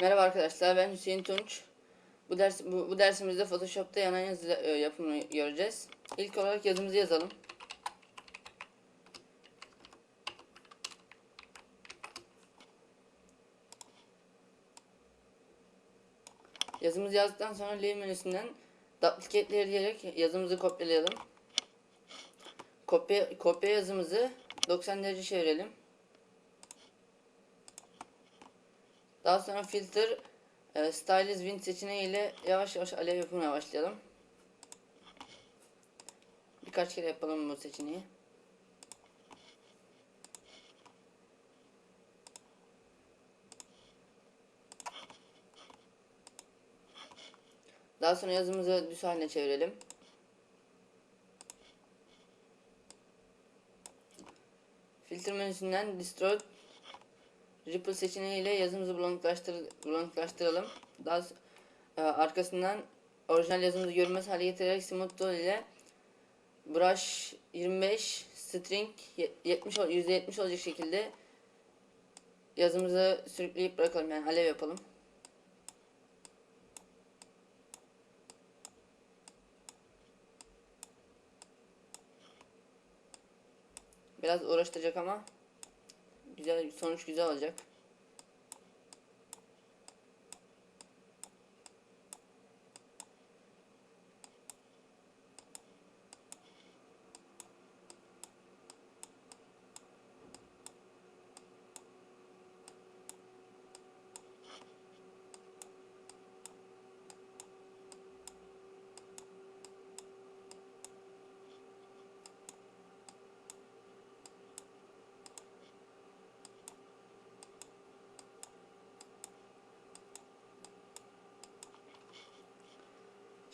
Merhaba arkadaşlar ben Hüseyin Tunç. Bu ders bu, bu dersimizde Photoshop'ta yanan yazı e, yapımını göreceğiz. İlk olarak yazımızı yazalım. Yazımızı yazdıktan sonra Layer menüsünden Duplicate Layer diyerek yazımızı kopyalayalım. Kopya, kopya yazımızı 90 derece çevirelim. Daha sonra filter e, Stylish Wind seçeneği ile yavaş yavaş alev yapımına başlayalım. Birkaç kere yapalım bu seçeneği. Daha sonra yazımızı düz haline çevirelim. Filtre menüsünden Distort Ripple seçeneğiyle yazımızı bulanıklaştır, bulanıklaştıralım. Daha e, arkasından orijinal yazımızı görünmez hale getirerek Smooth Tool ile Brush 25 String ye- 70 ol- %70 olacak şekilde yazımızı sürükleyip bırakalım yani alev yapalım. Biraz uğraştıracak ama güzel sonuç güzel olacak.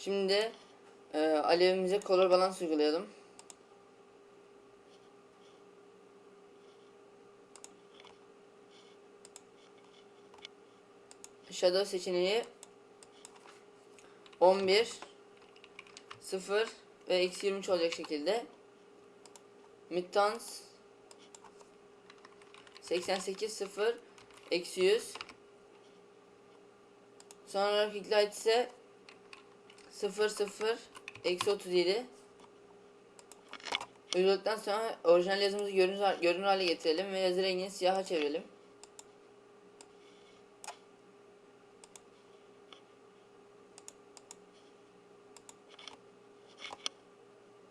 Şimdi e, alevimize color balance uygulayalım. Shadow seçeneği 11 0 ve eksi 23 olacak şekilde Midtones 88 0 eksi 100 Sonra Light ise 0 0 eksi 37 Uyguladıktan sonra orijinal yazımızı görünür, hale getirelim ve yazı rengini siyaha çevirelim.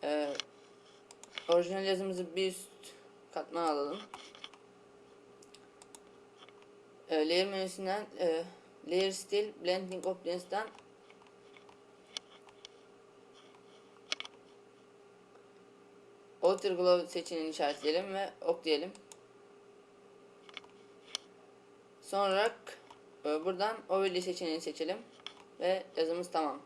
Ee, orijinal yazımızı bir üst katman alalım. Ee, layer menüsünden e, Layer Style Blending Options'tan Outer Glow seçeneğini işaretleyelim ve ok diyelim. Sonra e, buradan Overlay seçeneğini seçelim ve yazımız tamam.